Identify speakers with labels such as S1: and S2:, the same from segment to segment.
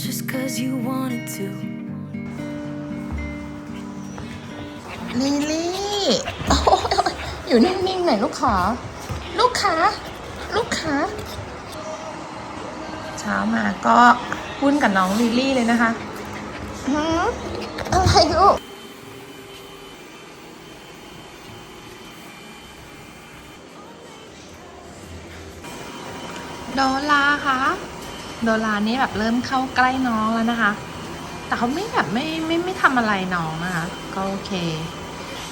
S1: just cause you wanted to.
S2: ลิลี่โอ้ยอยู่นิ่งๆหน่อยลูกขาลูกขาลูกขาเช้ามาก็วุ่นกับน้องลิลี่เลยนะคะหืมอะไรลูกโดลาคะ โดลานี่แบบเริ่มเข้าใกล้น้องแล้วนะคะ แต่เขาไม่แบบไม่ไม่ไม่ทำอะไรน้องนะคะ ก็โอเค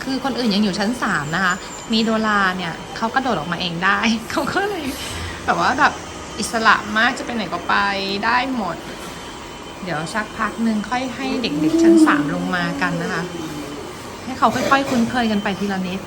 S2: คือคนอื่นยังอยู่ชั้นสามนะคะ มีโดลาเนี่ยเขากระโดดออกมาเองได้ เขาก็เลยแบบว่าแบบอิสระมากจะไปไหนก็ไปได้หมด เดี๋ยวสักพักหนึ่งค่อยให้เด็กๆชั้นสามลงมากันนะคะ ให้เขาค่อยๆคุ้นเคยกันไปทีละนิด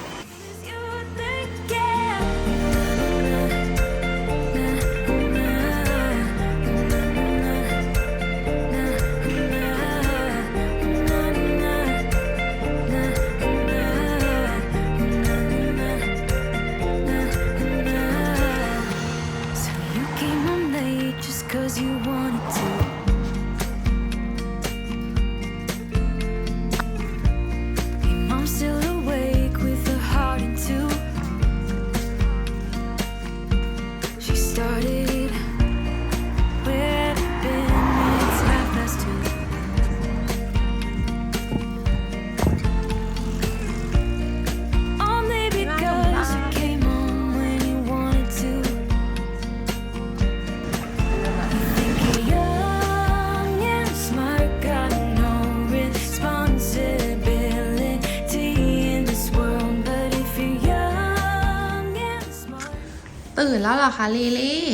S2: ลิลี่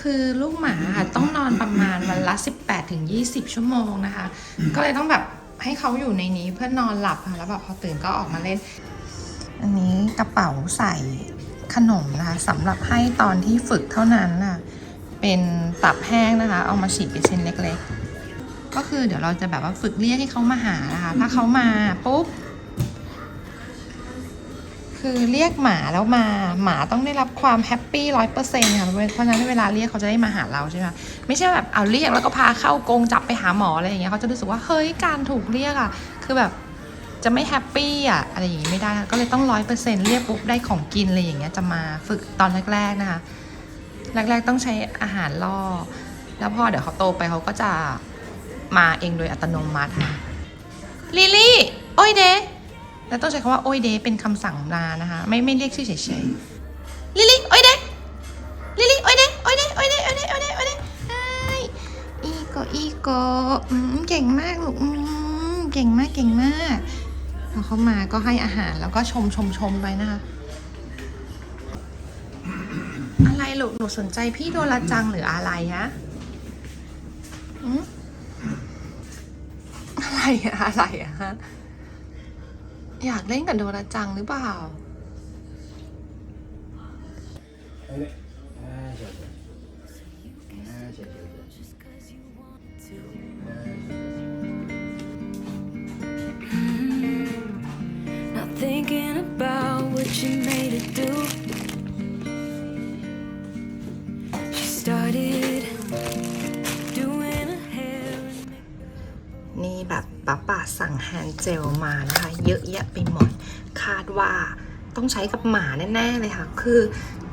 S2: คือลูกหมาค่ะต้องนอนประมาณวันละ 18ถึง20 ชั่วโมงนะคะ ก็เลยต้องแบบให้เขาอยู่ในนี้เพื่อนอนหลับค่ะแล้วแบบพอตื่นก็ออกมาเล่น อันนี้กระเป๋าใส่ขนมนะคะสำหรับให้ตอนที่ฝึกเท่านั้นน่ะเป็นตับแห้งนะคะ เอามาฉีกเป็นชิ้นเล็ก ๆ ก็คือเดี๋ยวเราจะแบบว่าฝึกเรียกให้เขามาหานะคะ ถ้าเขามาปุ๊บ คือเรียกหมาแล้วมาหมาต้องได้รับความแฮปปี้ร้อยเปอร์เซ็นต์ค่ะเพราะฉะนั้นเวลาเรียกเขาจะได้มาหาเราใช่ไหมไม่ใช่แบบเอาเรียกแล้วก็พาเข้ากรงจับไปหาหมออะไรอย่างเงี้ยเขาจะรู้สึกว่าเฮ้ยการถูกเรียกอะคือแบบจะไม่แฮปปี้อะอะไรอย่างงี้ไม่ได้ก็เลยต้องร้อยเปอร์เซ็นต์เรียกปุ๊บได้ของกินอะไรอย่างเงี้ยจะมาฝึกตอนแรก ๆนะคะแรก ๆ ต้องใช้อาหารล่อ แล้วพอเดี๋ยวเขาโตไปเขาก็จะมาเองโดยอัตโนมัติค่ะลิลี่ โอ้ยเด แล้วต้องใช้คำว่าโอ้ยเดเป็นคำสั่งมานะคะ ไม่ไม่เรียกชื่อเฉยๆลิลี่โอ้ยเดลิลี่โอ้ยเดโอ้ยเดโอ้ยเดโอ้ยเดโอ้ยเดโอ้ยเดอ้อีโกอีโกอืมเก่งมากลูกอืมเก่งมากเก่งมากพอเขามาก็ให้อาหารแล้วก็ชมชมชมไปนะคะ อะไรลูกหนูสนใจพี่โดราจังหรืออะไรฮะอืมอะไรอะอะไรอะฮะ อยากเล่นกับโดราจังหรือเปล่า ป้าป่าสั่งแฮนด์เจลมานะคะ เยอะแยะไปหมด คาดว่าต้องใช้กับหมาแน่ ๆ เลยค่ะ คือ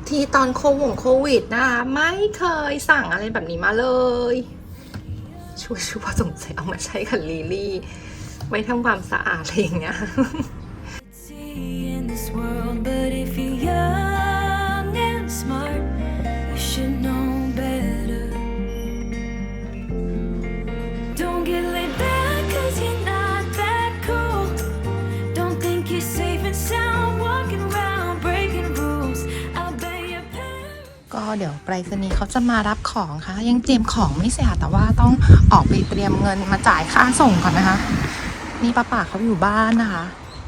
S2: ที่ตอนโควงโควิดนะคะ ไม่เคยสั่งอะไรแบบนี้มาเลย ชัวชัวร์ๆสงสัยเอามาใช้กับลิลี่ ไว้ทำความสะอาดอะไรอย่างเงี้ย เดี๋ยวไปรษณีย์เขาจะมารับของค่ะ ยังเตรียมของไม่เสร็จแต่ว่าต้องออกไปเตรียมเงินมาจ่ายค่าส่งก่อนนะคะ นี่ป้าป่าเขาอยู่บ้านนะคะ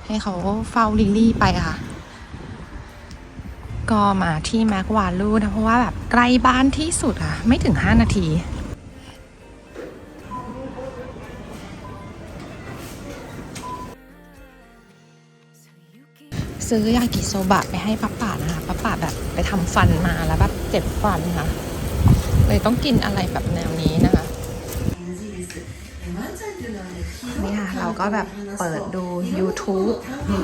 S2: ให้เขาเฝ้าลิลลี่ไปค่ะ ก็มาที่แม็กวาลูนะเพราะว่าแบบใกล้บ้านที่สุดค่ะไม่ถึง 5 นาทีซื้อยากิโซบะไปให้ป้าป่า นะแบบไปทำฟันมาแล้วแบบเจ็บฟันค่ะ เลยต้องกินอะไรแบบแนวนี้นะคะนี่ค่ะ เราก็แบบเปิดดู YouTube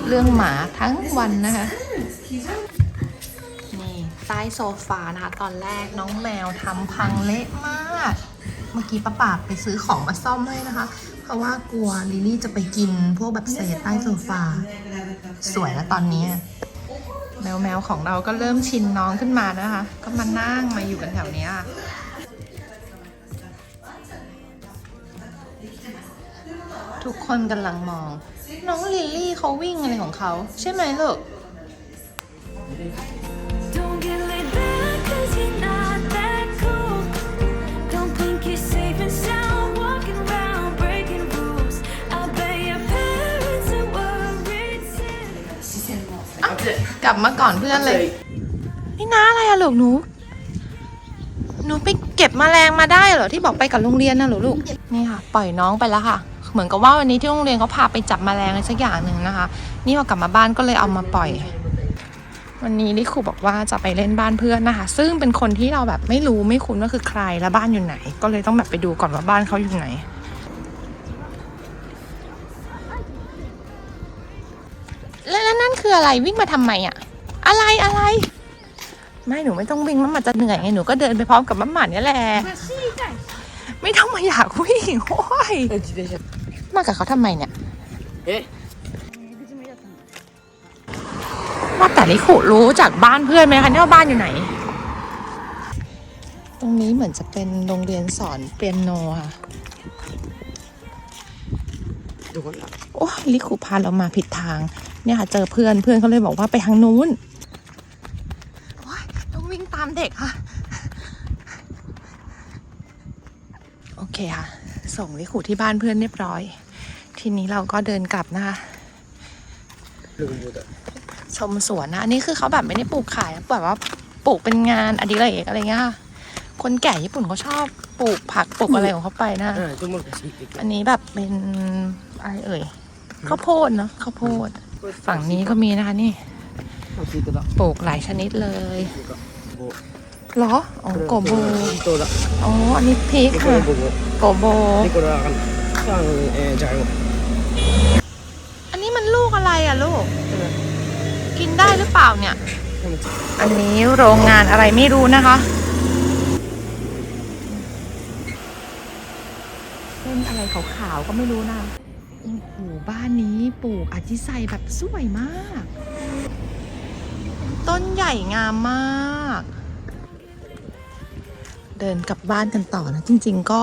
S2: เรื่องหมาทั้งวันนะคะนี่ใต้โซฟานะคะ ตอนแรกน้องแมวทำพังเละมาก เมื่อกี้ป้าปาไปซื้อของมาซ่อมให้นะคะ เพราะว่ากลัวลิลลี่จะไปกินพวกแบบเศษใต้โซฟา สวยแล้วตอนนี้ แมวแมวของเราก็เริ่มชินน้องขึ้นมานะคะ ก็มานั่งมาอยู่กันแถวนี้ทุกคนกำลังมอง น้องลิลลี่เขาวิ่งอะไรของเขา ใช่ไหมลูก กลับมาก่อนเพื่อนเลย นี่น้าอะไรอะลูกหนู หนูไปเก็บแมลงมาได้เหรอที่บอกไปกับโรงเรียนน่ะหรอลูก นี่ค่ะ ปล่อยน้องไปแล้วค่ะ เหมือนกับว่าวันนี้ที่โรงเรียนเขาพาไปจับแมลงอะไรสักอย่างหนึ่งนะคะ นี่พอกลับมาบ้านก็เลยเอามาปล่อย วันนี้ลิคูบอกว่าจะไปเล่นบ้านเพื่อนนะคะ ซึ่งเป็นคนที่เราแบบไม่รู้ไม่คุ้นว่าคือใครและบ้านอยู่ไหน ก็เลยต้องแบบไปดูก่อนว่าบ้านเขาอยู่ไหนืออะไรวิ่งมาทำไมอะอะไรอะไร ไม่หนูไม่ต้องวิ่งมัมมาจะเหนื่อยไงหนูก็เดินไปพร้อมกับมัมหมัเนี่แหละไม่ต้องมาอยากวิ่งโอ้ยมากับเขาทำไมเนี่ยว่าแต่ลิขุรู้จากบ้านเพื่อนไหมคะเนี่ยบ้านอยู่ไหน ตรงนี้เหมือนจะเป็นโรงเรียนสอนเปียโนค่ะ
S3: ดูคนละ
S2: โอ้ลิขุพาเรามาผิดทาง เนี่ยค่ะเจอเพื่อนเพื่อนเขาเลยบอกว่าไปทางนู้นต้องวิ่งตามเด็กค่ะ โอเคค่ะ ส่งลิขุที่บ้านเพื่อนเรียบร้อย ทีนี้เราก็เดินกลับนะคะชมสวนนะอันนี้คือเขาแบบไม่ได้ปลูกขายนะแบบว่าปลูกเป็นงานอดิเรกอะไรเงี้ยค่ะคนแก่ญี่ปุ่นเขาชอบปลูกผักปลูกอะไรของเขาไปนะอันนี้แบบเป็นอะไรเอ่ย ข้าวโพดเนาะข้าวโพด ฝั่งนี้ก็มีนะคะนี่ปลูกหลายชนิดเลยหรออ๋อโกโบอ๋ออันนี้พริกค่ะโกโบอันนี้มันลูกอะไรอะลูก กินได้หรือเปล่าเนี่ย อันนี้โรงงานอะไรไม่รู้นะคะเส้นอะไรขาวๆก็ไม่รู้นะ โอ้โหบ้านนี้ปลูกอาจิไซแบบสวยมาก ต้นใหญ่งามมาก เดินกลับบ้านกันต่อนะ จริง ๆ ก็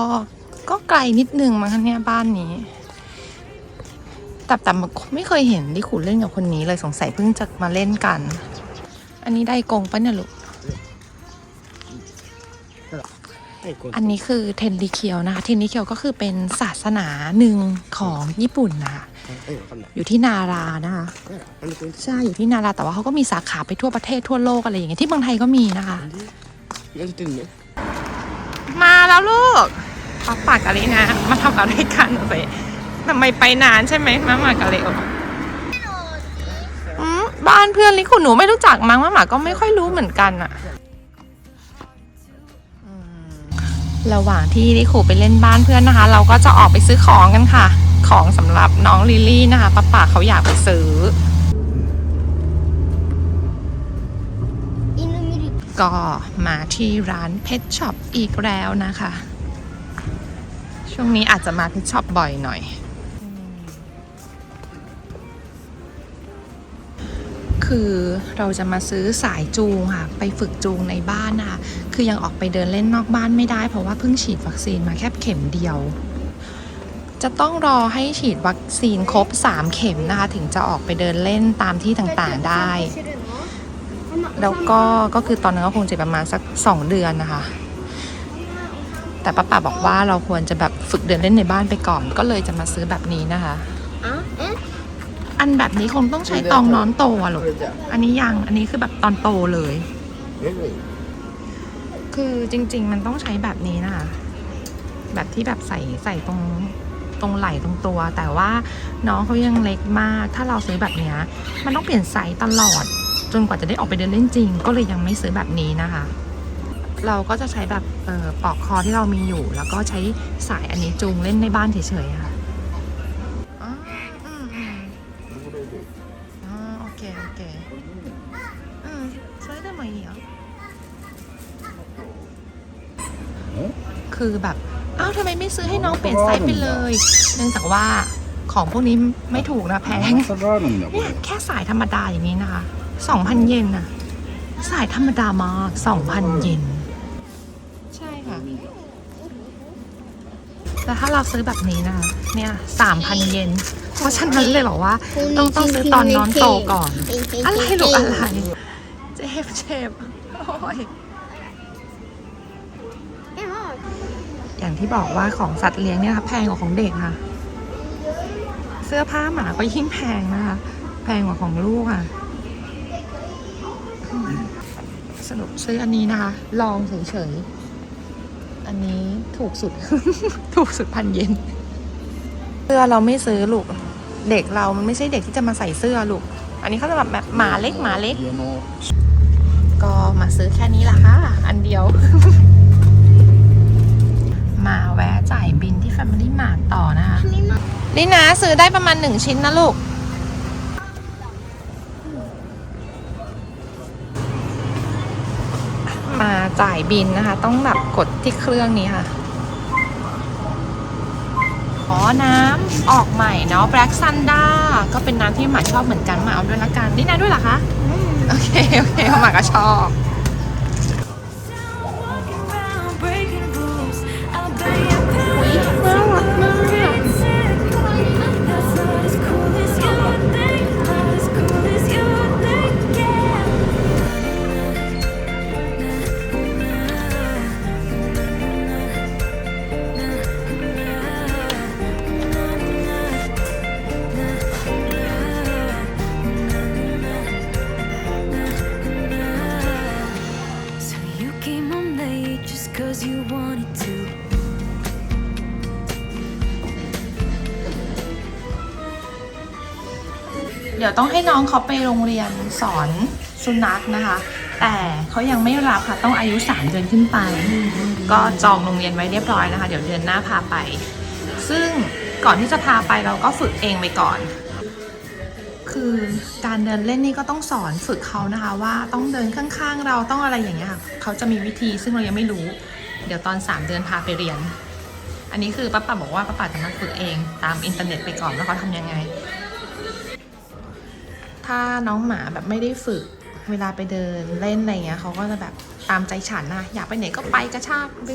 S2: ก็ไกลนิดนึงมั้งคะเนี่ยบ้านนี้แต่แต่ไม่เคยเห็นที่ขุนเล่นกับคนนี้เลยสงสัยเพิ่งจะมาเล่นกัน อันนี้ได้กงปะเนี่ยลูก อันนี้คือเทนริเคียวนะคะ เทนริเคียวก็คือเป็นศาสนาหนึ่งของญี่ปุ่นนะคะอยู่ที่นารานะคะใช่อยู่ที่นาราแต่ว่าเขาก็มีสาขาไปทั่วประเทศทั่วโลกอะไรอย่างเงี้ยที่เมืองไทยก็มีนะคะมาแล้วลูกป้าปากกะลินะมาทำอะไรกันเว้ยทำไมไปนานใช่ไหมมามากะเลิบ้านเพื่อนลิคุณหนูไม่รู้จักมั้งมาหมาก็ไม่ค่อยรู้เหมือนกันอะ ระหว่างที่ลิคูไปเล่นบ้านเพื่อนนะคะ เราก็จะออกไปซื้อของกันค่ะ ของสำหรับน้องลิลลี่นะคะป้าป่าเขาอยากไปซื้อ ก็มาที่ร้านเพชช็อปอีกแล้วนะคะ ช่วงนี้อาจจะมาเพชช็อปบ่อยหน่อย คือเราจะมาซื้อสายจูงค่ะ ไปฝึกจูงในบ้านนะคะ คือยังออกไปเดินเล่นนอกบ้านไม่ได้ เพราะว่าเพิ่งฉีดวัคซีนมาแค่เข็มเดียว จะต้องรอให้ฉีดวัคซีนครบ 3 เข็มนะคะ ถึงจะออกไปเดินเล่นตามที่ต่างๆได้ แล้วก็ก็คือตอนนั้นก็คงจะประมาณสักสองเดือนนะคะแต่ป้าป่าบอกว่าเราควรจะแบบฝึกเดินเล่นในบ้านไปก่อน ก็เลยจะมาซื้อแบบนี้นะคะ อันแบบนี้คงต้องใช้ตองน้อนโตอะหรออันนี้ยัง อันนี้คือแบบตอนโตเลย คือจริง ๆ มันต้องใช้แบบนี้นะคะ แบบที่แบบใส่ใส่ตรงตรงไหล่ตรงตัว แต่ว่าน้องเขายังเล็กมาก ถ้าเราซื้อแบบเนี้ย มันต้องเปลี่ยนไซส์ตลอด จนกว่าจะได้ออกไปเดินเล่นจริง ก็เลยยังไม่ซื้อแบบนี้นะคะ เราก็จะใช้แบบปอกคอที่เรามีอยู่ แล้วก็ใช้สายอันนี้จูงเล่นในบ้านเฉยๆค่ะ คือแบบอ้าวทำไมไม่ซื้อให้น้องเปลี่ยนไซส์ไปเลย เนื่องจากว่าของพวกนี้ไม่ถูกนะแพง เนี่ยแค่สายธรรมดาอย่างนี้นะคะสองพันเยนนะสายธรรมดามากสองพันเยน ใช่ค่ะ แต่ถ้าเราซื้อแบบนี้นะคะเนี่ยสามพันเยน เพราะฉะนั้นเลยบอกว่า ต้องต้องซื้อตอนน้องโตก่อน อะไรหรออะไร เจ็บเจ็บโอ้ย อย่างที่บอกว่าของสัตว์เลี้ยงเนี่ยค่ะแพงกว่าของเด็กค่ะ เสื้อผ้าหมาก็ยิ่งแพงนะคะ แพงกว่าของลูกอะ สรุปซื้ออันนี้นะคะ ลองเฉยๆ อันนี้ถูกสุด ถูกสุดพันเยนเสื้อเราไม่ซื้อลูก เด็กเรามันไม่ใช่เด็กที่จะมาใส่เสื้อลูก อันนี้เขาจะแบบแบบหมาเล็กหมาเล็ก ก็มาซื้อแค่นี้ละค่ะ อันเดียว ลินะซื้อได้ประมาณหนึ่งชิ้นนะลูก มาจ่ายบินนะคะ ต้องแบบกดที่เครื่องนี้ค่ะ อ๋อน้ำออกใหม่เนาะ Black Sanda ก็เป็นน้ำที่หมาชอบเหมือนกันมาเอาด้วยละกันลินะด้วยเหรอคะ โอเค โอเคหมาก็ชอบ ต้องให้น้องเขาไปโรงเรียนสอนสุนัขนะคะ แต่เขายังไม่รับค่ะต้องอายุ 3 เดือนขึ้นไป ก็จองโรงเรียนไว้เรียบร้อยนะคะ เดี๋ยวเดือนหน้าพาไป ซึ่งก่อนที่จะพาไปเราก็ฝึกเองไปก่อน คือการเดินเล่นนี่ก็ต้องสอนฝึกเขานะคะว่าต้องเดินข้างๆ เราต้องอะไรอย่างเงี้ยค่ะเขาจะมีวิธีซึ่งเรายังไม่รู้ เดี๋ยวตอน 3 เดือนพาไปเรียนอันนี้คือป้าป๋าบอกว่าป้าป๋าจะมาฝึกเองตามอินเทอร์เน็ตไปก่อนว่าเขาทำยังไง ถ้าน้องหมาแบบไม่ได้ฝึก เวลาไปเดินเล่นอะไรเงี้ยเขาก็จะแบบตามใจฉันนะอยากไปไหนก็ไปกระชากไป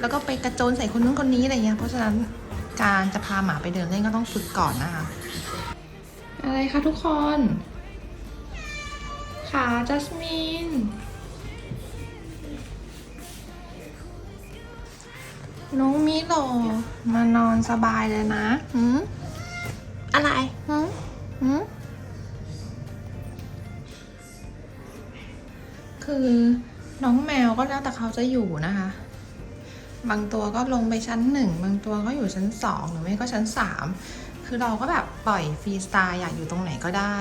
S2: แล้วก็ไปกระโจนใส่คนนู้นคนนี้อะไรเงี้ยเพราะฉะนั้นการจะพาหมาไปเดินเล่นก็ต้องฝึกก่อนนะคะ อะไรคะทุกคนค่ะจัสมินน้องมิโลมานอนสบายเลยนะหืมอะไรหืมหืม คือน้องแมวก็แล้วแต่เขาจะอยู่นะคะ บางตัวก็ลงไปชั้นหนึ่งบางตัวก็อยู่ชั้นสองหรือไม่ก็ชั้นสามคือเราก็แบบปล่อยฟรีสไตล์อยากอยู่ตรงไหนก็ได้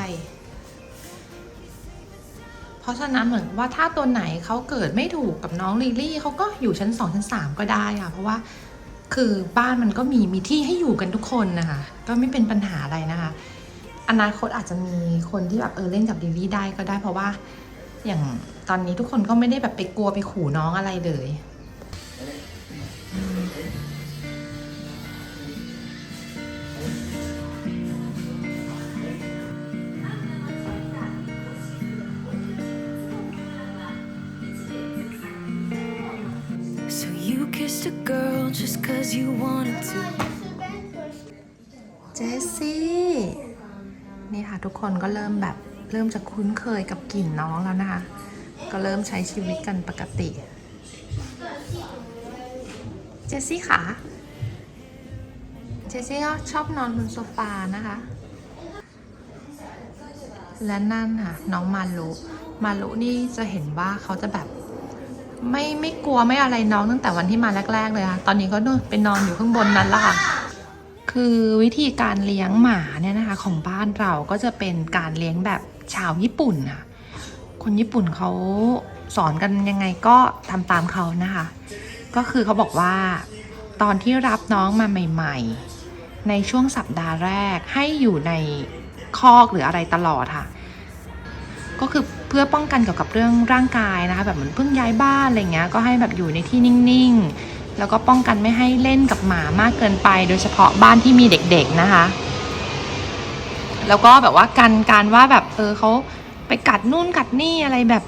S2: เพราะฉะนั้นเหมือนว่าถ้าตัวไหนเขาเกิดไม่ถูกกับน้องลิลี่เขาก็อยู่ชั้นสองชั้นสามก็ได้อะเพราะว่าคือบ้านมันก็มีมีที่ให้อยู่กันทุกคนนะคะ ก็ไม่เป็นปัญหาอะไรนะคะ อนาคตอาจจะมีคนที่แบบเออเล่นกับลิลี่ได้ก็ได้เพราะว่าอย่าง ตอนนี้ทุกคนก็ไม่ได้แบบไปกลัวไปขู่น้องอะไรเลย
S1: So you kissed a girl just cause you wanted to.
S2: เจสซี่นี่ค่ะทุกคนก็เริ่มแบบเริ่มจะคุ้นเคยกับกลิ่นน้องแล้วนะคะ ก็เริ่มใช้ชีวิตกันปกติ เจสซี่ค่ะ เจสซี่ก็ชอบนอนบนโซฟานะคะ และนั่นค่ะ น้องมารุมารุนี่จะเห็นว่าเขาจะแบบไม่ไม่กลัวไม่อะไรน้องตั้งแต่วันที่มาแรก ๆ เลยค่ะ ตอนนี้ก็นู่นไปนอนอยู่ข้างบนนั้นและค่ะ คือวิธีการเลี้ยงหมาเนี่ยนะคะ ของบ้านเราก็จะเป็นการเลี้ยงแบบชาวญี่ปุ่นค่ะ คนญี่ปุ่นเขาสอนกันยังไงก็ทำตามเขานะคะ ก็คือเขาบอกว่าตอนที่รับน้องมาใหม่ ๆ ในช่วงสัปดาห์แรกให้อยู่ในคอกหรืออะไรตลอดค่ะ ก็คือเพื่อป้องกันเกี่ยวกับเรื่องร่างกายนะคะแบบเหมือนเพิ่งย้ายบ้านอะไรเงี้ยก็ให้แบบอยู่ในที่นิ่งๆ แล้วก็ป้องกันไม่ให้เล่นกับหมามากเกินไป โดยเฉพาะบ้านที่มีเด็กๆนะคะ แล้วก็แบบว่ากันการว่าแบบเออเขา ไปกัดนู่นกัดนี่อะไรแบบ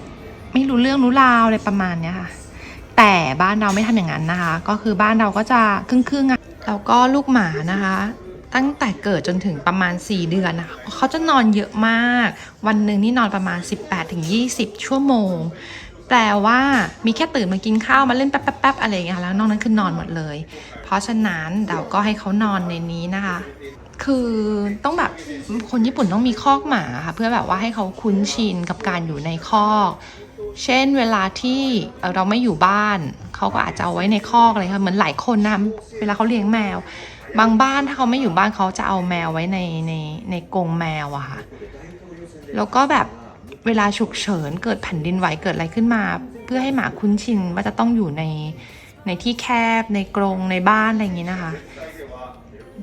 S2: ไม่รู้เรื่องรู้ราวอะไรประมาณเนี้ยค่ะ แต่บ้านเราไม่ทำอย่างนั้นนะคะ ก็คือบ้านเราก็จะครึ่งๆอะแล้วก็ลูกหมานะคะ ตั้งแต่เกิดจนถึงประมาณ 4 เดือนนะคะเขาจะนอนเยอะมาก วันหนึ่งนี่นอนประมาณ 18-20 ชั่วโมง แปลว่ามีแค่ตื่นมากินข้าวมาเล่นแป๊บๆอะไรอย่างเงี้ยแล้วนอกนั้นคือนอนหมดเลย เพราะฉะนั้นเราก็ให้เขานอนในนี้นะคะ คือต้องแบบคนญี่ปุ่นต้องมีคอกหมาค่ะเพื่อแบบว่าให้เขาคุ้นชินกับการอยู่ในคอกเช่นเวลาที่เราไม่อยู่บ้าน เขาก็อาจจะเอาไว้ในคอกอะไรค่ะเหมือนหลายคนนะเวลาเขาเลี้ยงแมว บางบ้านถ้าเขาไม่อยู่บ้านเขาจะเอาแมวไว้ในในในกรงแมวอะค่ะแล้วก็แบบ เวลาฉุกเฉินเกิดแผ่นดินไหวเกิดอะไรขึ้นมา เพื่อให้หมาคุ้นชินว่าจะต้องอยู่ในในที่แคบในกรงในบ้านอะไรอย่างนี้นะคะ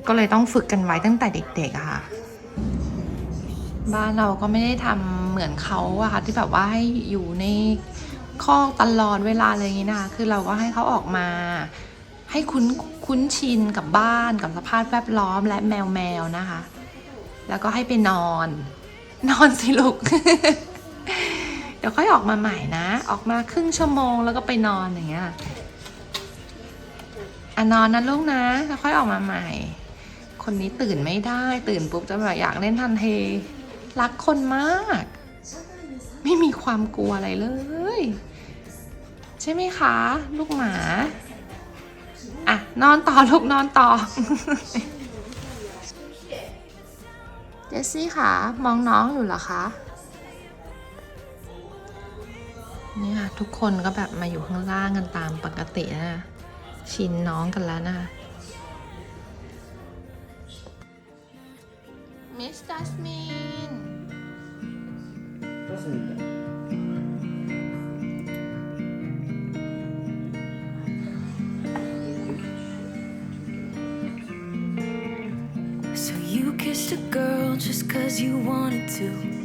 S2: ก็เลยต้องฝึกกันไว้ตั้งแต่เด็กๆอะค่ะ บ้านเราก็ไม่ได้ทำเหมือนเขาอะค่ะที่แบบว่าให้อยู่ในคอกตลอดเวลาอะไรอย่างนี้นะคะคือเราก็ให้เขาออกมา ให้คุ้นคุ้นชินกับบ้านกับสภาพแวดล้อมและแมวแมวนะคะ แล้วก็ให้ไปนอน นอนสิลูก เดี๋ยวค่อยออกมาใหม่นะ ออกมาครึ่งชั่วโมงแล้วก็ไปนอนอย่างเงี้ยอะนอนนะลูกนะ แล้วค่อยออกมาใหม่ คนนี้ตื่นไม่ได้ ตื่นปุ๊บจะแบบอยากเล่นทันทีรักคนมาก ไม่มีความกลัวอะไรเลย ใช่ไหมคะ ลูกหมาอะนอนต่อลูกนอนต่อเจสซี่ค่ะมองน้องอยู่เหรอคะ เนี่ค่ะทุกคนก็แบบมาอยู่ข้างล่างกันตามปกตินะชินน้องกันแล้วนะมิสจัสมิน
S3: ก็สนิทกั
S1: นค kissed a girl just cause you wanted to